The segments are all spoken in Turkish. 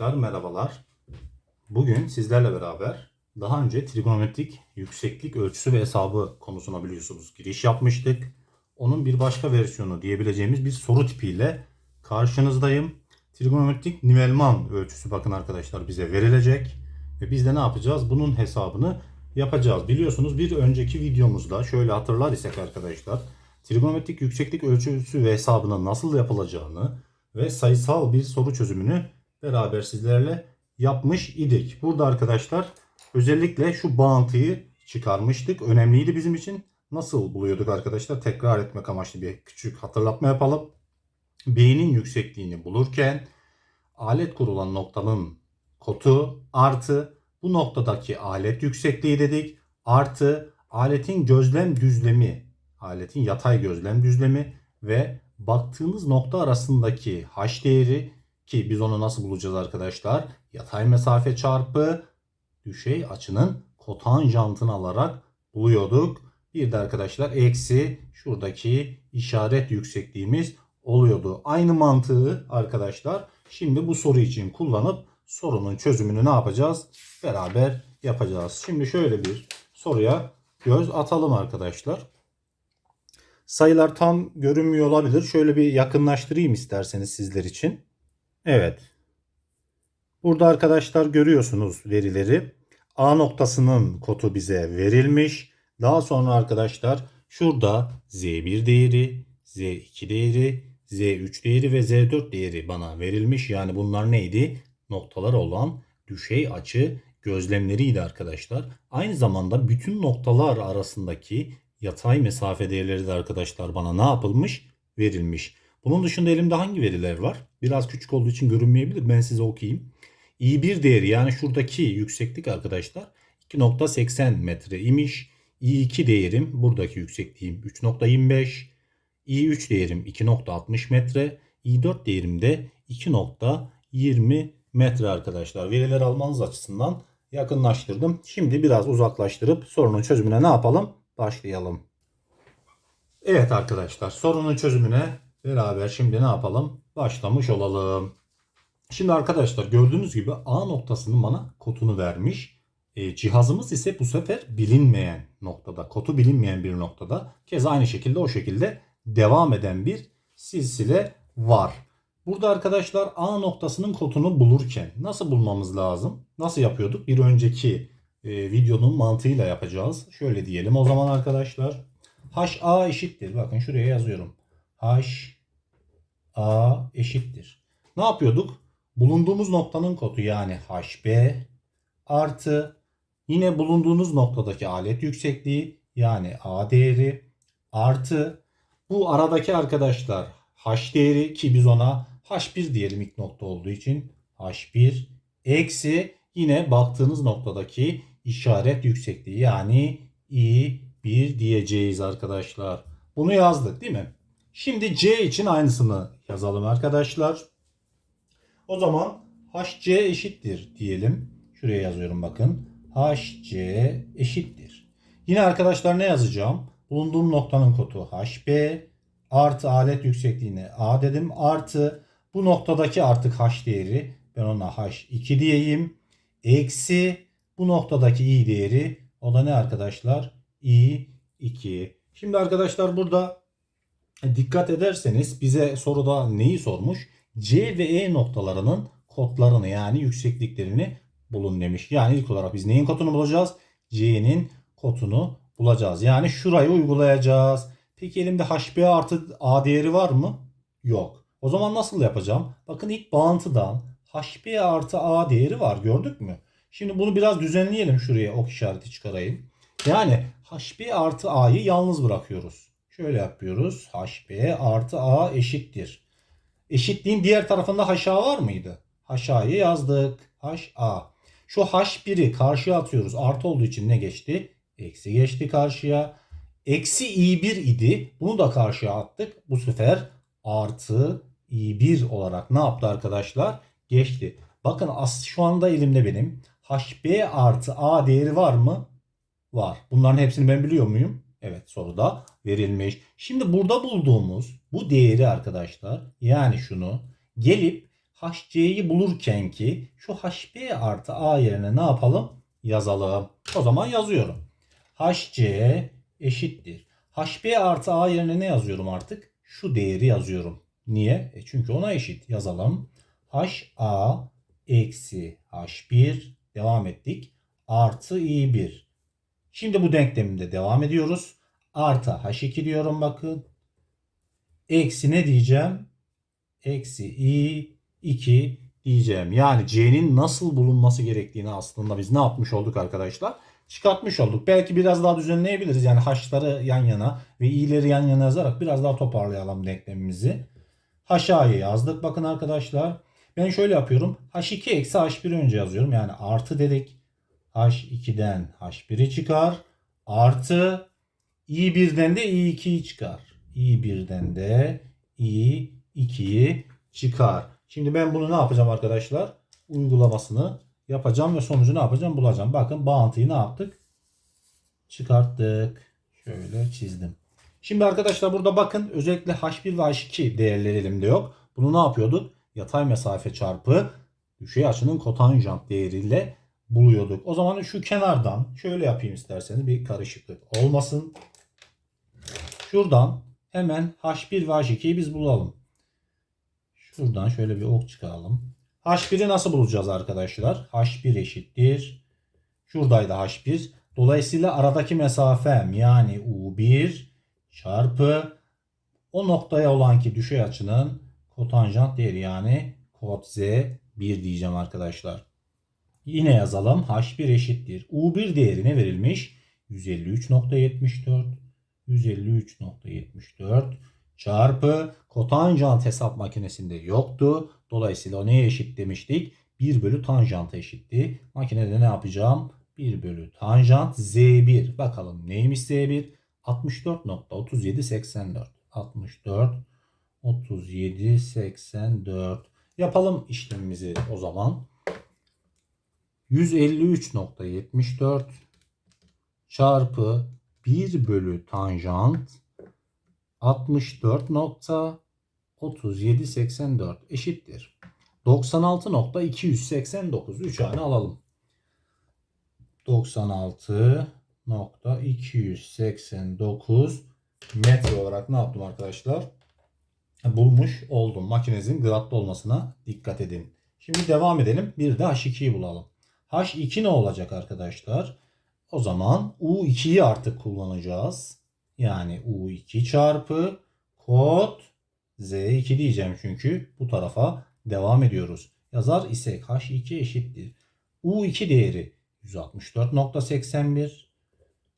arkadaşlar merhabalar. Bugün sizlerle beraber daha önce trigonometrik yükseklik ölçüsü ve hesabı konusuna biliyorsunuz giriş yapmıştık. Onun bir başka versiyonu diyebileceğimiz bir soru tipiyle karşınızdayım. Trigonometrik nivelman ölçüsü bakın arkadaşlar bize verilecek. Ve biz de ne yapacağız? Bunun hesabını yapacağız. Biliyorsunuz bir önceki videomuzda şöyle hatırlar isek arkadaşlar trigonometrik yükseklik ölçüsü ve hesabının nasıl yapılacağını ve sayısal bir soru çözümünü beraber sizlerle yapmış idik. Burada arkadaşlar özellikle şu bağıntıyı çıkarmıştık. Önemliydi bizim için. Nasıl buluyorduk arkadaşlar? Tekrar etmek amaçlı bir küçük hatırlatma yapalım. B'nin yüksekliğini bulurken alet kurulan noktanın kotu artı bu noktadaki alet yüksekliği dedik artı aletin gözlem düzlemi aletin yatay gözlem düzlemi ve baktığınız nokta arasındaki h değeri ki biz onu nasıl bulacağız arkadaşlar? Yatay mesafe çarpı düşey açının kotanjantını alarak buluyorduk. Bir de arkadaşlar eksi şuradaki işaret yüksekliğimiz oluyordu. Aynı mantığı arkadaşlar şimdi bu soru için kullanıp sorunun çözümünü ne yapacağız? Beraber yapacağız. Şimdi şöyle bir soruya göz atalım arkadaşlar. Sayılar tam görünmüyor olabilir. Şöyle bir yakınlaştırayım isterseniz sizler için. Evet. Burada arkadaşlar görüyorsunuz verileri. A noktasının kodu bize verilmiş. Daha sonra arkadaşlar şurada Z1 değeri, Z2 değeri, Z3 değeri ve Z4 değeri bana verilmiş. Yani bunlar neydi? Noktalar olan düşey açı gözlemleriydi arkadaşlar. Aynı zamanda bütün noktalar arasındaki yatay mesafe değerleri de arkadaşlar bana ne yapılmış? Verilmiş. Bunun dışında elimde hangi veriler var? Biraz küçük olduğu için görünmeyebilir. Ben size okuyayım. I1 değeri yani şuradaki yükseklik arkadaşlar 2.80 metre imiş. I2 değerim buradaki yüksekliğim 3.25. I3 değerim 2.60 metre. I4 değerim de 2.20 metre arkadaşlar. Veriler almanız açısından yakınlaştırdım. Şimdi biraz uzaklaştırıp sorunun çözümüne ne yapalım? Başlayalım. Evet arkadaşlar sorunun çözümüne beraber şimdi ne yapalım? Başlamış olalım. Şimdi arkadaşlar gördüğünüz gibi A noktasının bana kodunu vermiş. E, cihazımız ise bu sefer bilinmeyen noktada, kodu bilinmeyen bir noktada. Keza aynı şekilde o şekilde devam eden bir silsile var. Burada arkadaşlar A noktasının kodunu bulurken nasıl bulmamız lazım? Nasıl yapıyorduk? Bir önceki e, videonun mantığıyla yapacağız. Şöyle diyelim o zaman arkadaşlar. HA eşittir. Bakın şuraya yazıyorum. H A eşittir. Ne yapıyorduk? Bulunduğumuz noktanın kodu yani HB artı yine bulunduğunuz noktadaki alet yüksekliği yani A değeri artı bu aradaki arkadaşlar H değeri ki biz ona H1 diyelim ilk nokta olduğu için H1 eksi yine baktığınız noktadaki işaret yüksekliği yani I1 diyeceğiz arkadaşlar. Bunu yazdık değil mi? Şimdi C için aynısını yazalım arkadaşlar. O zaman HC eşittir diyelim. Şuraya yazıyorum bakın. HC eşittir. Yine arkadaşlar ne yazacağım? Bulunduğum noktanın kodu HB artı alet yüksekliğine A dedim. Artı bu noktadaki artık H değeri ben ona H2 diyeyim. Eksi bu noktadaki i değeri o da ne arkadaşlar? i2. Şimdi arkadaşlar burada dikkat ederseniz bize soruda neyi sormuş? C ve E noktalarının kodlarını yani yüksekliklerini bulun demiş. Yani ilk olarak biz neyin kodunu bulacağız? C'nin kodunu bulacağız. Yani şurayı uygulayacağız. Peki elimde HB artı A değeri var mı? Yok. O zaman nasıl yapacağım? Bakın ilk bağıntıdan HB artı A değeri var gördük mü? Şimdi bunu biraz düzenleyelim şuraya ok işareti çıkarayım. Yani HB artı A'yı yalnız bırakıyoruz. Şöyle yapıyoruz. HB artı A eşittir. Eşitliğin diğer tarafında HA var mıydı? HA'yı yazdık. HA. Şu H1'i karşıya atıyoruz. Artı olduğu için ne geçti? Eksi geçti karşıya. Eksi i1 idi. Bunu da karşıya attık. Bu sefer artı i1 olarak ne yaptı arkadaşlar? Geçti. Bakın as şu anda elimde benim. HB artı A değeri var mı? Var. Bunların hepsini ben biliyor muyum? Evet soruda verilmiş. Şimdi burada bulduğumuz bu değeri arkadaşlar yani şunu gelip HC'yi bulurken ki şu HB artı A yerine ne yapalım? Yazalım. O zaman yazıyorum. HC eşittir. HB artı A yerine ne yazıyorum artık? Şu değeri yazıyorum. Niye? E çünkü ona eşit. Yazalım. HA eksi H1 devam ettik. Artı I1. Şimdi bu denkleminde devam ediyoruz. Artı H2 diyorum bakın. Eksi ne diyeceğim? Eksi I2 diyeceğim. Yani C'nin nasıl bulunması gerektiğini aslında biz ne yapmış olduk arkadaşlar? Çıkartmış olduk. Belki biraz daha düzenleyebiliriz. Yani H'ları yan yana ve i'leri yan yana yazarak biraz daha toparlayalım denklemimizi. HA'yı yazdık. Bakın arkadaşlar. Ben şöyle yapıyorum. H2 eksi H1 önce yazıyorum. Yani artı dedik. H2'den H1'i çıkar. Artı i1'den de i2'yi çıkar. i1'den de i2'yi çıkar. Şimdi ben bunu ne yapacağım arkadaşlar? Uygulamasını yapacağım ve sonucu ne yapacağım? Bulacağım. Bakın bağıntıyı ne yaptık? Çıkarttık. Şöyle çizdim. Şimdi arkadaşlar burada bakın özellikle H1 ve H2 değerleri elimde yok. Bunu ne yapıyorduk? Yatay mesafe çarpı düşey açının kotanjant değeriyle buluyorduk. O zaman şu kenardan şöyle yapayım isterseniz bir karışıklık olmasın. Şuradan hemen H1 ve H2'yi biz bulalım. Şuradan şöyle bir ok çıkaralım. H1'i nasıl bulacağız arkadaşlar? H1 eşittir. Şuradaydı H1. Dolayısıyla aradaki mesafem yani U1 çarpı o noktaya olan ki düşey açının kotanjant değeri yani kod Z 1 diyeceğim arkadaşlar. Yine yazalım. H1 eşittir. U1 değeri ne verilmiş? 153.74 153.74 çarpı kotanjant hesap makinesinde yoktu. Dolayısıyla o neye eşit demiştik? 1 bölü tanjanta eşitti. Makinede ne yapacağım? 1 bölü tanjant Z1. Bakalım neymiş Z1? 64.3784. 64 37 84. Yapalım işlemimizi o zaman. 153.74 çarpı 1 bölü tanjant 64.3784 eşittir. 96.289 3 tane alalım. 96.289 metre olarak ne yaptım arkadaşlar? Bulmuş oldum. Makinenizin gradlı olmasına dikkat edin. Şimdi devam edelim. Bir de H2'yi bulalım. H2 ne olacak arkadaşlar? O zaman U2'yi artık kullanacağız. Yani U2 çarpı kod Z2 diyeceğim çünkü bu tarafa devam ediyoruz. Yazar isek H2 eşittir. U2 değeri 164.81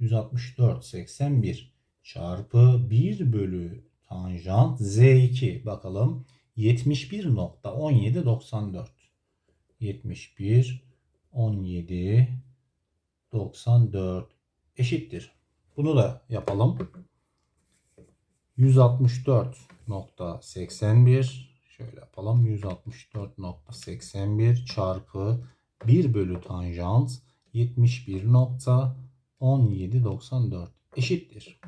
164.81 çarpı 1 bölü tanjant Z2 bakalım 71.1794 71 17 94 eşittir. Bunu da yapalım. 164.81 şöyle yapalım. 164.81 çarpı 1 bölü tanjant 71.1794 eşittir.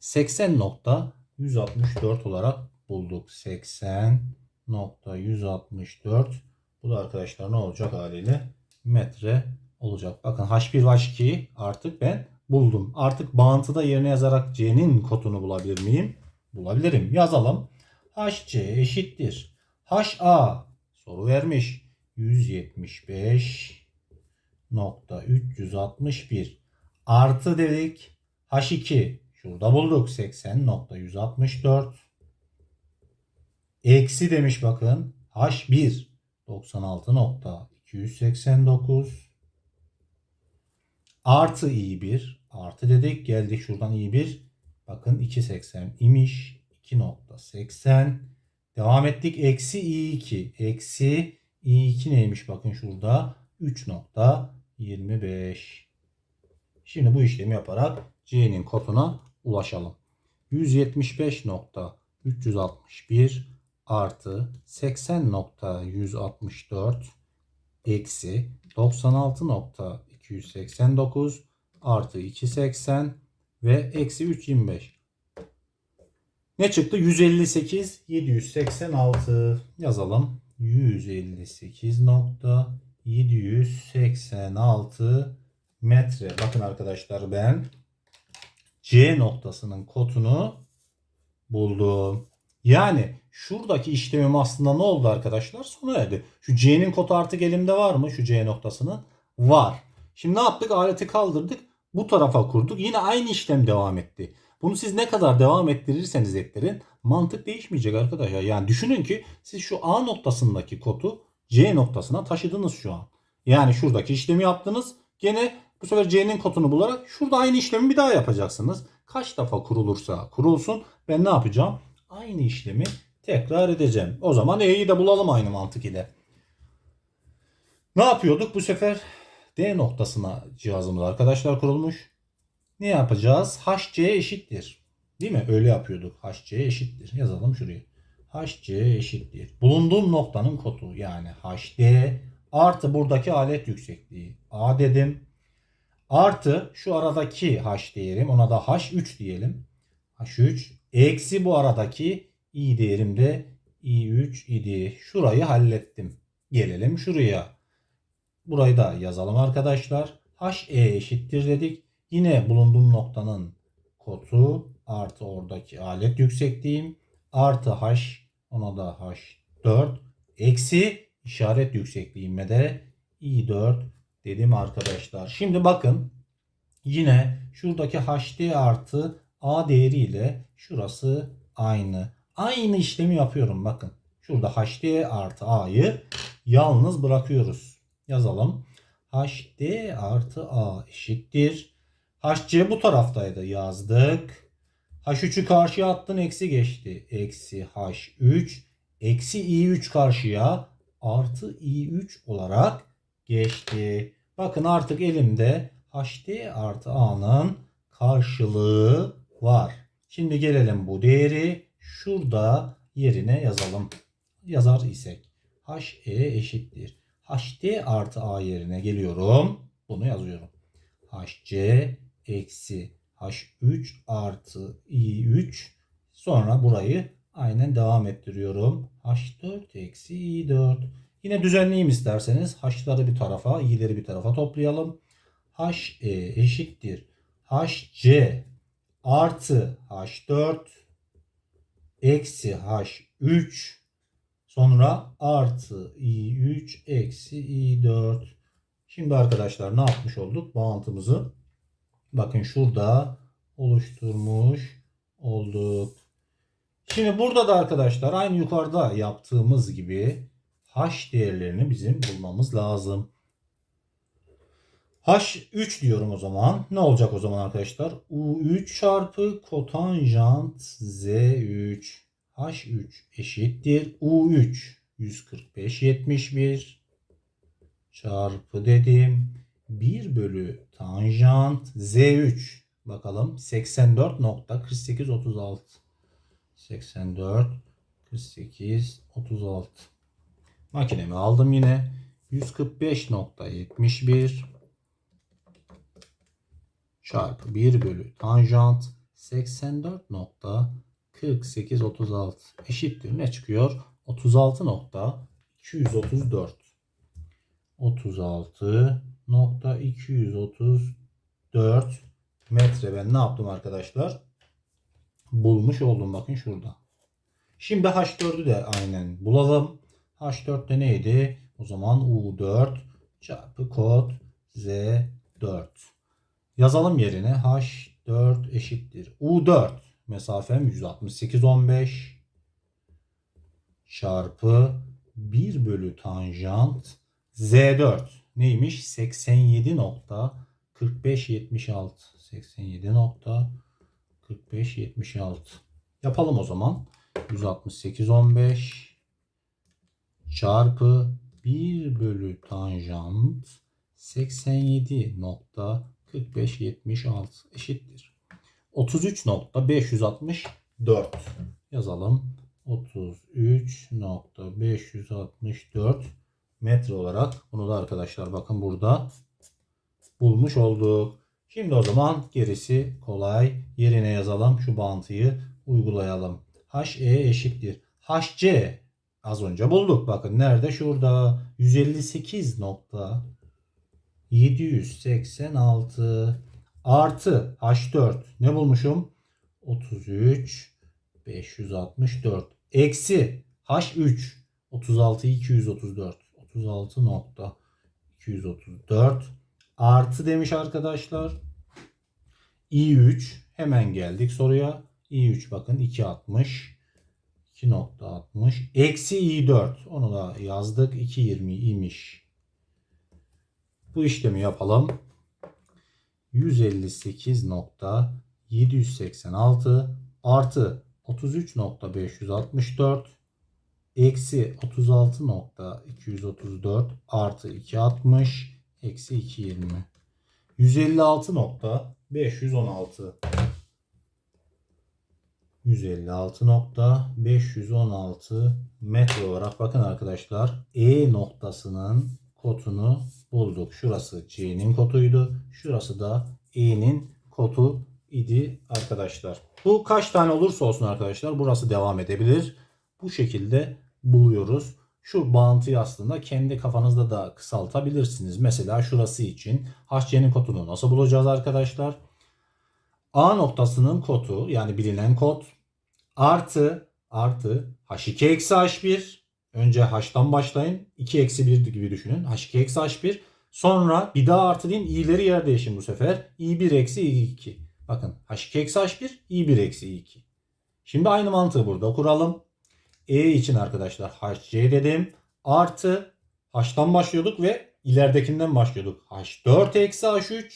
80.164 olarak bulduk. 80.164 bu da arkadaşlar ne olacak haliyle? Metre olacak. Bakın H1 ve H2'yi artık ben buldum. Artık bağıntıda yerine yazarak C'nin kodunu bulabilir miyim? Bulabilirim. Yazalım. HC eşittir. HA soru vermiş. 175.361 artı dedik. H2 şurada bulduk. 80.164 eksi demiş bakın. H1 96.289 artı i1 artı dedik geldik şuradan i1 bakın 2.80 imiş. 2.80 devam ettik. Eksi i2 eksi i2 neymiş? Bakın şurada. 3.25 şimdi bu işlemi yaparak c'nin koduna ulaşalım. 175.361 artı 80.164 eksi 96.289 artı 280 ve eksi 325. Ne çıktı? 158 786 yazalım. 158.786 metre. Bakın arkadaşlar ben C noktasının kotunu buldum. Yani şuradaki işlemim aslında ne oldu arkadaşlar? Sona erdi. Şu C'nin kotu artık elimde var mı? Şu C noktasının. Var. Şimdi ne yaptık? Aleti kaldırdık. Bu tarafa kurduk. Yine aynı işlem devam etti. Bunu siz ne kadar devam ettirirseniz ettirin mantık değişmeyecek arkadaşlar. Yani düşünün ki siz şu A noktasındaki kodu C noktasına taşıdınız şu an. Yani şuradaki işlemi yaptınız. Gene bu sefer C'nin kodunu bularak şurada aynı işlemi bir daha yapacaksınız. Kaç defa kurulursa kurulsun ben ne yapacağım? Aynı işlemi tekrar edeceğim. O zaman E'yi de bulalım aynı mantık ile. Ne yapıyorduk? Bu sefer D noktasına cihazımız arkadaşlar kurulmuş. Ne yapacağız? HC eşittir. Değil mi? Öyle yapıyorduk. HC eşittir. Yazalım şuraya. HC eşittir. Bulunduğum noktanın kodu yani HD artı buradaki alet yüksekliği. A dedim. Artı şu aradaki H değerim ona da H3 diyelim. H3 eksi bu aradaki i değerim de i3 idi. Şurayı hallettim. Gelelim şuraya. Burayı da yazalım arkadaşlar. HE eşittir dedik. Yine bulunduğum noktanın kodu artı oradaki alet yüksekliğim artı H ona da H4 eksi işaret yüksekliğime de i4 dedim arkadaşlar. Şimdi bakın yine şuradaki HD artı A değeriyle şurası aynı. Aynı işlemi yapıyorum bakın. Şurada HD artı A'yı yalnız bırakıyoruz. Yazalım. HD artı A eşittir. HC bu taraftaydı yazdık. H3'ü karşıya attın eksi geçti. Eksi H3 eksi i3 karşıya artı i3 olarak geçti. Bakın artık elimde HD artı A'nın karşılığı var. Şimdi gelelim bu değeri şurada yerine yazalım. Yazar isek HE eşittir. HD artı A yerine geliyorum. Bunu yazıyorum. HC eksi H3 artı I3 sonra burayı aynen devam ettiriyorum. H4 eksi I4 Yine düzenleyeyim isterseniz. H'ları bir tarafa, i'leri bir tarafa toplayalım. H e eşittir. HC artı H4 eksi H3 sonra artı i3 eksi i4. Şimdi arkadaşlar ne yapmış olduk? Bağıntımızı bakın şurada oluşturmuş olduk. Şimdi burada da arkadaşlar aynı yukarıda yaptığımız gibi H değerlerini bizim bulmamız lazım. H3 diyorum o zaman. Ne olacak o zaman arkadaşlar? U3 çarpı kotanjant Z3. H3 eşittir. U3 145 71 çarpı dedim. 1 bölü tanjant Z3. Bakalım 84.4836 84 48 36 Makinemi aldım yine. 145.71 çarpı 1 bölü tanjant 84.4836 eşittir. Ne çıkıyor? 36.234 36.234 metre ben ne yaptım arkadaşlar? Bulmuş oldum bakın şurada. Şimdi H4'ü de aynen bulalım. H4'te neydi? O zaman U4 çarpı kod Z4. Yazalım yerine H4 eşittir. U4 mesafem 168.15 çarpı 1 bölü tanjant Z4 neymiş? 87.4576 87.4576 yapalım o zaman. 168.15 çarpı 1 bölü tanjant 87.4576 eşittir. 33.564 yazalım. 33.564 metre olarak bunu da arkadaşlar bakın burada bulmuş olduk. Şimdi o zaman gerisi kolay. Yerine yazalım. Şu bağıntıyı uygulayalım. HE eşittir. HC Az önce bulduk. Bakın nerede? Şurada. 158 nokta 786 artı H4 ne bulmuşum? 33 564 eksi H3 36 234 36 nokta 234 artı demiş arkadaşlar. i3 hemen geldik soruya. i3 bakın 260 2.60 eksi i4 onu da yazdık. 2.20 imiş. Bu işlemi yapalım. 158.786 artı 33.564 eksi 36.234 artı 260 eksi 220 156.516 156.516 metre olarak bakın arkadaşlar E noktasının kotunu bulduk. Şurası C'nin kotuydu. Şurası da E'nin kotu idi arkadaşlar. Bu kaç tane olursa olsun arkadaşlar burası devam edebilir. Bu şekilde buluyoruz. Şu bağıntıyı aslında kendi kafanızda da kısaltabilirsiniz. Mesela şurası için HC'nin kotunu nasıl bulacağız arkadaşlar? A noktasının kotu yani bilinen kod artı artı H2 eksi H1 önce H'tan başlayın. 2 eksi 1 gibi düşünün. H2 eksi H1 sonra bir daha artı deyin i'leri yer değişin bu sefer. İ1 eksi i2 bakın H2 eksi H1 i1 eksi i2 şimdi aynı mantığı burada kuralım. E için arkadaşlar HC dedim. Artı H'tan başlıyorduk ve ileridekinden başlıyorduk. H4 eksi H3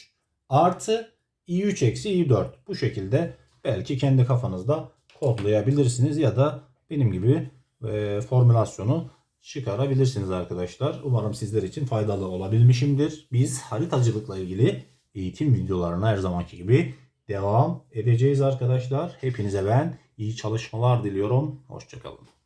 artı i3 eksi i4 bu şekilde belki kendi kafanızda kodlayabilirsiniz ya da benim gibi e, formülasyonu çıkarabilirsiniz arkadaşlar. Umarım sizler için faydalı olabilmişimdir. Biz haritacılıkla ilgili eğitim videolarına her zamanki gibi devam edeceğiz arkadaşlar. Hepinize ben iyi çalışmalar diliyorum. Hoşçakalın.